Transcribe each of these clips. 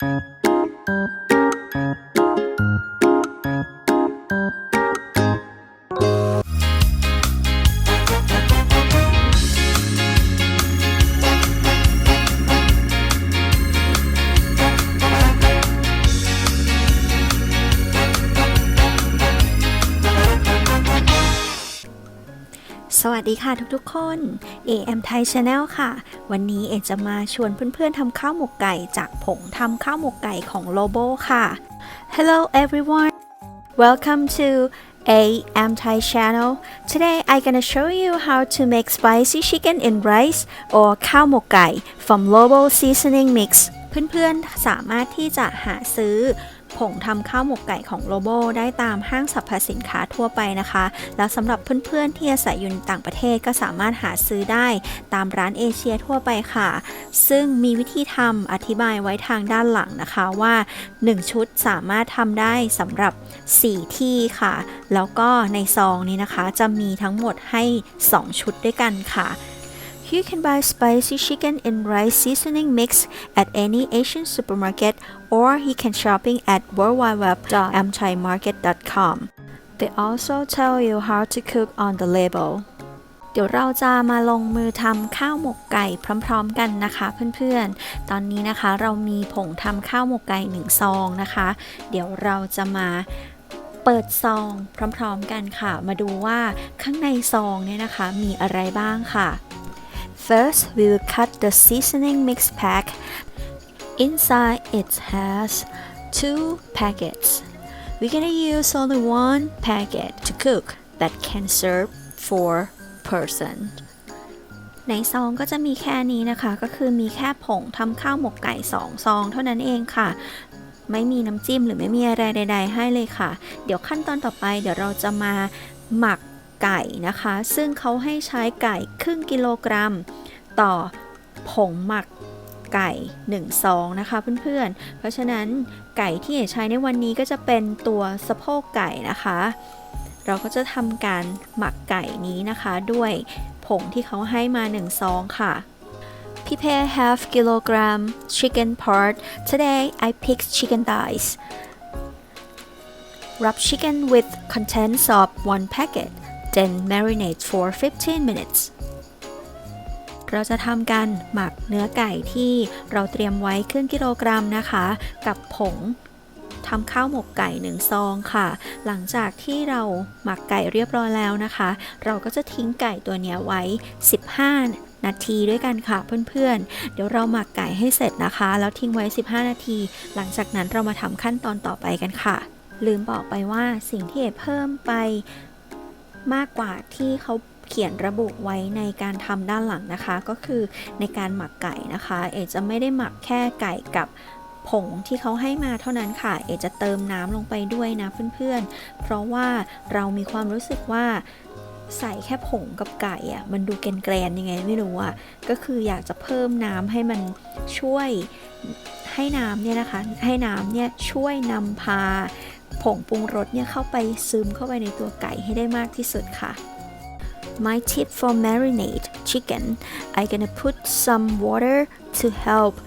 Thank you. สวัสดีค่ะทุกๆคน AM Thai Channel ค่ะ วันนี้เอจะมาชวนเพื่อนๆทำข้าวหมกไก่จากผงทำข้าวหมกไก่ของ Lobo ค่ะ Hello everyone welcome to AM Thai Channel today I'm gonna show you how to make spicy chicken in rice or ข้าวหมกไก่ from Lobo seasoning mix เพื่อนๆ สามารถที่จะหาซื้อผงทำข้าวหมกไก่ของโลโบได้ตามห้างสรรพสินค้าทั่วไปนะคะ แล้วสำหรับเพื่อนๆที่อาศัยอยู่ในต่างประเทศก็สามารถหาซื้อได้ตามร้านเอเชียทั่วไปค่ะ ซึ่งมีวิธีทำอธิบายไว้ทางด้านหลังนะคะว่า 1 ชุดสามารถทำได้สำหรับ 4 ที่ค่ะ แล้วก็ในซองนี้นะคะจะมีทั้งหมดให้ 2 ชุดด้วยกันค่ะ You can buy spicy chicken in rice seasoning mix at any Asian supermarket or you can shopping at worldwideweb.amthaimarket.com. They also tell you how to cook on the label. เดี๋ยวเราจะมาลงมือทำข้าวหมกไก่พร้อมๆกันนะคะเพื่อนๆ ตอนนี้นะคะเรามีผงทำข้าวหมกไก่หนึ่งซองนะคะ เดี๋ยวเราจะมาเปิดซองพร้อมๆกันค่ะ มาดูว่าข้างในซองเนี่ยนะคะมีอะไรบ้างค่ะ First, we will cut the seasoning mix pack. Inside it has two packets. We're gonna use only one packet to cook that can serve four person. ในซองก็จะมีแค่นี้นะคะ ก็คือมีแค่ผงทำข้าวหมกไก่2ซองเท่านั้นเองค่ะ ไม่มีน้ำจิ้มหรือไม่มีอะไรใด ๆ ให้เลยค่ะ เดี๋ยวขั้นตอนต่อไปเดี๋ยวเราจะมาหมักไก่นะคะ ซึ่งเขาให้ใช้ไก่ครึ่งกิโลกรัม ต่อผงหมักไก่1ซองนะคะเพื่อนๆ เพราะฉะนั้นไก่ที่เอ๋ใช้ในวันนี้ก็จะเป็นตัวสะโพกไก่นะคะ เราก็จะทำการหมักไก่นี้นะคะด้วยผงที่เขาให้มา1ซองค่ะ Prepare half kilogram chicken part. Today I picked chicken thighs. Rub chicken with contents of one packet. Then marinate for 15 minutes. เราจะทำการหมักเนื้อไก่ที่เราเตรียมไว้ครึ่งกิโลกรัมนะคะ กับผงทำข้าวหมกไก่หนึ่งซองค่ะ หลังจากที่เราหมักไก่เรียบร้อยแล้วนะคะ เราก็จะทิ้งไก่ตัวเนี้ยไว้ 15 นาทีด้วยกันค่ะเพื่อนๆ เดี๋ยวเราหมักไก่ให้เสร็จนะคะ แล้วทิ้งไว้ 15 นาที หลังจากนั้นเรามาทำขั้นตอนต่อไปกันค่ะ ลืมบอกไปว่าสิ่งที่เอเพิ่มไปมากกว่าที่เขา เขียนระบุไว้ในการทำด้านหลังนะคะ ก็คือในการหมักไก่นะคะ เอจะไม่ได้หมักแค่ไก่กับผงที่เขาให้มาเท่านั้นค่ะ เอจะเติมน้ำลงไปด้วยนะเพื่อนๆ เพราะว่าเรามีความรู้สึกว่าใส่แค่ผงกับไก่อะมันดูแกรนๆยังไงไม่รู้อะก็คืออยากจะเพิ่มน้ำให้มันช่วยให้น้ำเนี่ยนะคะ ให้น้ำเนี่ยช่วยนำพาผงปรุงรสเนี่ยเข้าไปซึมเข้าไปในตัวไก่ให้ได้มากที่สุดค่ะ My tip for marinate chicken, I'm gonna put some water to help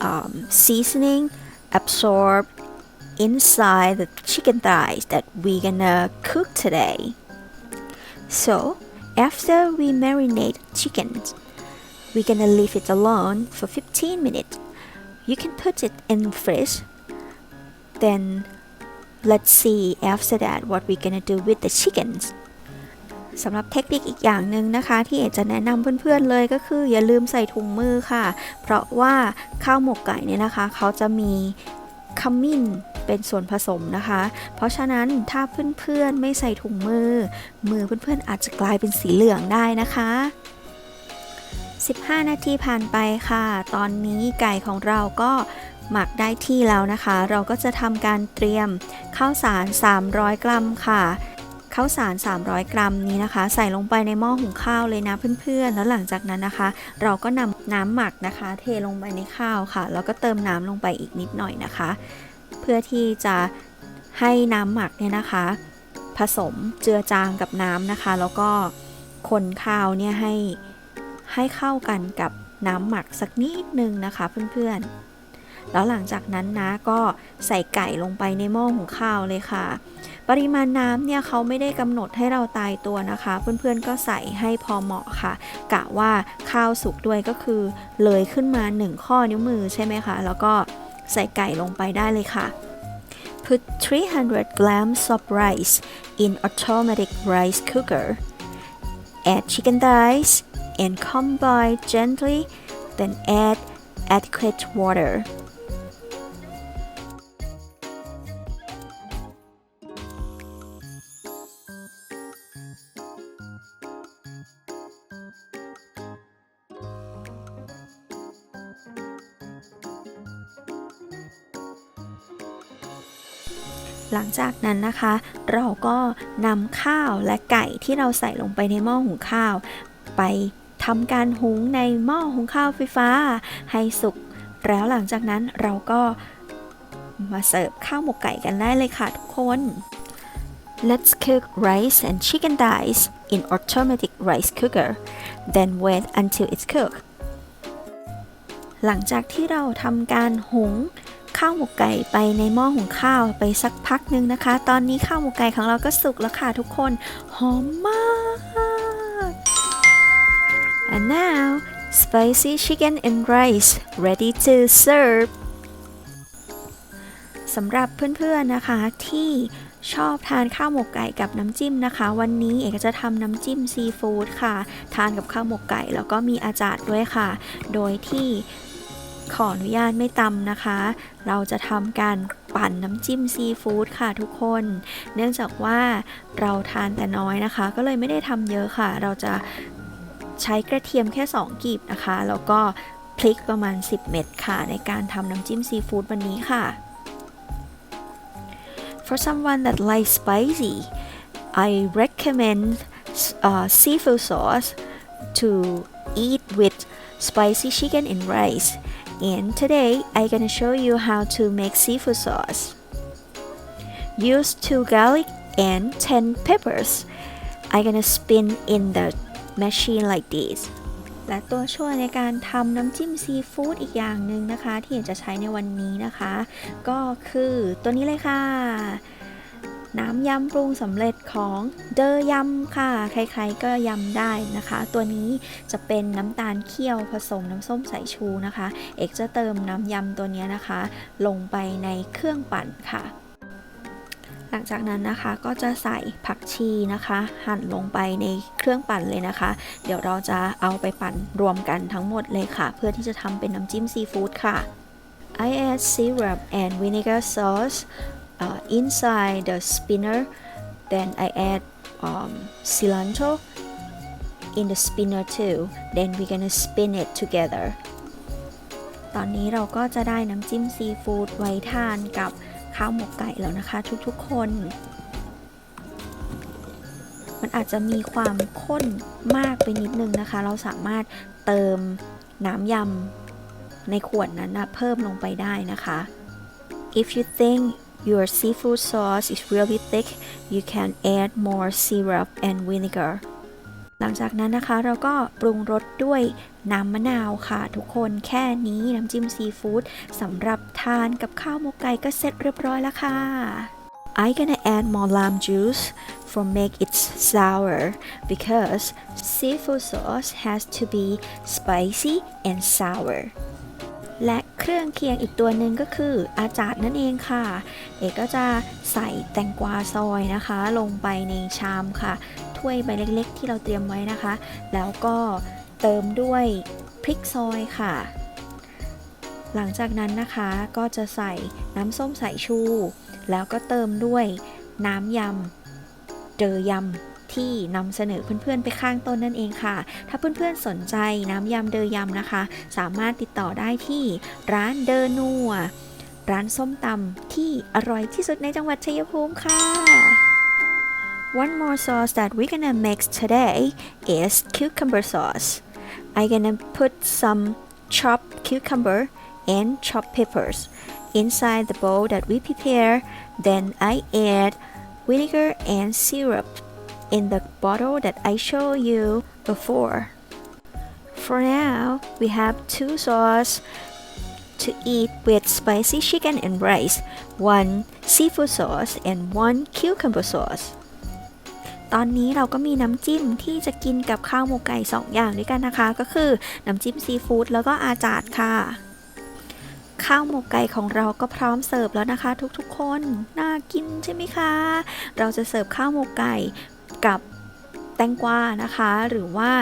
um, seasoning absorb inside the chicken thighs that we're gonna cook today. So after we marinate chicken, we're gonna leave it alone for 15 minutes. You can put it in fridge. Then let's see after that what we're gonna do with the chickens. สำหรับเทคนิคอีกอย่างหนึ่งนะคะ ที่เอกจะแนะนำเพื่อนๆเลยก็คืออย่าลืมใส่ถุงมือค่ะ เพราะว่าข้าวหมกไก่เนี่ยนะคะ เขาจะมีขมิ้นเป็นส่วนผสมนะคะ เพราะฉะนั้นถ้าเพื่อนๆไม่ใส่ถุงมือ มือเพื่อนๆอาจจะกลายเป็นสีเหลืองได้นะคะ15 นาทีผ่านไปค่ะ ตอนนี้ไก่ของเราก็หมักได้ที่แล้วนะคะ เราก็จะทำการเตรียมข้าวสาร 300 กรัมค่ะ ข้าวสาร 300 กรัมนี้นะคะ ใส่ลงไปในหม้อหุงข้าวเลยนะเพื่อนๆ แล้วหลังจากนั้นนะคะ เราก็นำน้ำหมักนะคะ เทลงไปในข้าวค่ะ แล้วก็เติมน้ำลงไปอีกนิดหน่อยนะคะ เพื่อที่จะให้น้ำหมักเนี่ยนะคะ ผสมเจือจางกับน้ำนะคะ แล้วก็คนข้าวเนี่ยให้ให้เข้ากันกับน้ำหมักสักนิดนึงนะคะเพื่อนๆ แล้วหลังจากนั้นนะก็ใส่ไก่ลงไปในหม้อหุงข้าวเลยค่ะ ปริมาณน้ำเนี่ยเขาไม่ได้กำหนดให้เราตายตัวนะคะ เพื่อนๆก็ใส่ให้พอเหมาะค่ะ กะว่าข้าวสุกด้วยก็คือ เลยขึ้นมา 1 ข้อนิ้วมือใช่ไหมคะ แล้วก็ใส่ไก่ลงไปได้เลยค่ะ Put 300 grams of rice in automatic rice cooker. Add chicken thighs and combine gently, then add adequate water. หลังจากนั้นนะคะ เราก็นำข้าวและไก่ที่เราใส่ลงไปในหม้อหุงข้าว ไปทำการหุงในหม้อหุงข้าวไฟฟ้า ให้สุกแล้วหลังจากนั้นเราก็มาเสิร์ฟข้าวหมกไก่กันได้เลยค่ะทุกคน Let's cook rice and chicken thighs in automatic rice cooker then wait until it's cooked หลังจากที่เราทำการหุงข้าวหมกไก่ไปในหม้อหุงข้าวไปสักพักหนึ่งนะคะ ตอนนี้ข้าวหมกไก่ของเราก็สุกแล้วค่ะทุกคน หอมมาก and now spicy chicken and rice ready to serve สำหรับเพื่อนๆนะคะที่ชอบทานข้าวหมกไก่กับน้ำจิ้มนะคะ วันนี้เอกจะทำน้ำจิ้มซีฟู้ดค่ะ ทานกับข้าวหมกไก่แล้วก็มีอาจารย์ด้วยค่ะ โดยที่ ขออนุญาตไม่ตำนะคะ เราจะทำการปั่นน้ำจิ้มซีฟู้ดค่ะทุกคน เนื่องจากว่าเราทานแต่น้อยนะคะ ก็เลยไม่ได้ทำเยอะค่ะ เราจะใช้กระเทียมแค่ 2กีบนะคะ แล้วก็พริกประมาณ 10 เม็ดค่ะ ในการทำน้ำจิ้มซีฟู้ดวันนี้ค่ะ For someone that likes spicy I recommend uh, seafood sauce to eat with spicy chicken and rice and today I'm gonna show you how to make seafood sauce. Use 2 garlic and 10 peppers. I'm gonna spin in the machine like this. และตัวช่วยในการทำน้ำจิ้มซีฟู้ดอีกอย่างหนึ่งนะคะ ที่อยากจะใช้ในวันนี้นะคะ ก็คือตัวนี้เลยค่ะ น้ำยำปรุงสำเร็จของเดอยำค่ะ ใครๆก็ยำได้นะคะ ตัวนี้จะเป็นน้ำตาลเคี่ยวผสมน้ำส้มสายชูนะคะ เอกจะเติมน้ำยำตัวนี้นะคะ ลงไปในเครื่องปั่นค่ะหลังจากนั้นนะคะก็จะใส่ผักชีนะคะ หั่นลงไปในเครื่องปั่นเลยนะคะ เดี๋ยวเราจะเอาไปปั่นรวมกันทั้งหมดเลยค่ะ เพื่อที่จะทำเป็นน้ำจิ้มซีฟู้ดค่ะ I add syrup and vinegar sauce uh, inside the spinner then I add um, cilantro in the spinner too then we're gonna spin it together ตอนนี้เราก็จะได้น้ำจิ้มซีฟู้ดไว้ทานกับข้าวหมกไก่แล้วนะคะทุกๆคน มันอาจจะมีความข้นมากไปนิดนึงนะคะ เราสามารถเติมน้ำยำในขวดนั้นนะเพิ่มลงไปได้นะคะ if you think your seafood sauce is really thick you can add more syrup and vinegar หลังจากนั้นนะคะเราก็ปรุงรสด้วยน้ำมะนาวค่ะ ทุกคนแค่นี้น้ำจิ้มซีฟู้ดสำหรับทานกับข้าวหมกไก่ก็เสร็จเรียบร้อยแล้วค่ะ I gonna add more lime juice for make it sour because seafood sauce has to be spicy and sour และเครื่องเคียงอีกตัวหนึ่งก็คืออาจารย์นั่นเองค่ะ เอกก็จะใส่แตงกวาซอยนะคะ ลงไปในชามค่ะ ถ้วยใบเล็กๆ ที่เราเตรียมไว้นะคะ แล้วก็เติมด้วยพริกซอยค่ะ หลังจากนั้นนะคะก็จะใส่น้ำส้มสายชู แล้วก็เติมด้วยน้ำยำเจอยำ ที่นำเสนอเพื่อนๆไปข้างต้นนั่นเองค่ะ ถ้าเพื่อนๆสนใจน้ำยำเดยำนะคะ สามารถติดต่อได้ที่ร้านเดอนัวร้านส้มตำที่อร่อยที่สุดในจังหวัดชัยภูมิค่ะ One more sauce that we're gonna mix today is cucumber sauce. I'm gonna put some chopped cucumber and chopped peppers inside the bowl that we prepare. Then I add vinegar and syrup in the bottle that I showed you before. For now, we have two sauce to eat with spicy chicken and rice, one seafood sauce, and one cucumber sauce. ตอนนี้เราก็มีน้ำจิ้มที่จะกินกับข้าวหมกไก่2อย่างด้วยกันนะคะ ก็คือน้ำจิ้มซีฟู้ดแล้วก็อาจาดค่ะ ข้าวหมกไก่ของเราก็พร้อมเสิร์ฟแล้วนะคะ ทุกๆคน น่ากินใช่ไหมคะ เราจะเสิร์ฟข้าวหมกไก่ กับแตงกวานะคะ หรือว่า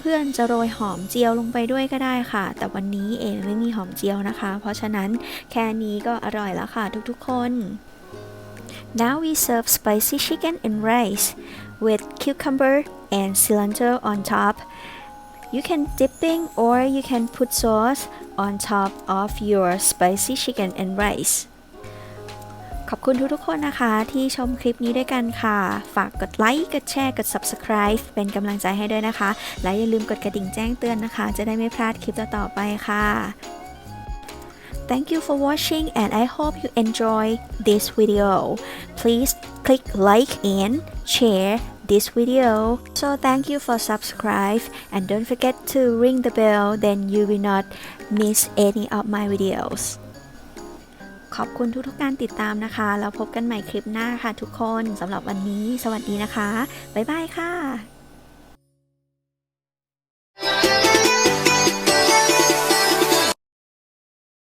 เพื่อนๆจะโรยหอมเจียวลงไปด้วยก็ได้ค่ะ แต่วันนี้เองไม่มีหอมเจียวนะคะ เพราะฉะนั้นแค่นี้ก็อร่อยแล้วค่ะทุกๆคน Now we serve spicy chicken and rice with cucumber and cilantro on top. You can dipping or you can put sauce on top of your spicy chicken and rice. ขอบคุณทุกๆคนนะคะที่ชมคลิปนี้ด้วยกันค่ะ ฝากกดไลค์กดแชร์กด subscribe เป็นกำลังใจให้ด้วยนะคะ และอย่าลืมกดกระดิ่งแจ้งเตือนนะคะ จะได้ไม่พลาดคลิปต่อๆไปค่ะ Thank you for watching and I hope you enjoy this video. Please click like and share this video. So thank you for subscribe and don't forget to ring the bell then you will not miss any of my videos. ขอบคุณทุกๆการติดตามนะคะ แล้วพบกันใหม่คลิปหน้าค่ะทุกคนสำหรับวันนี้ สวัสดีนะคะ บ๊ายบายค่ะ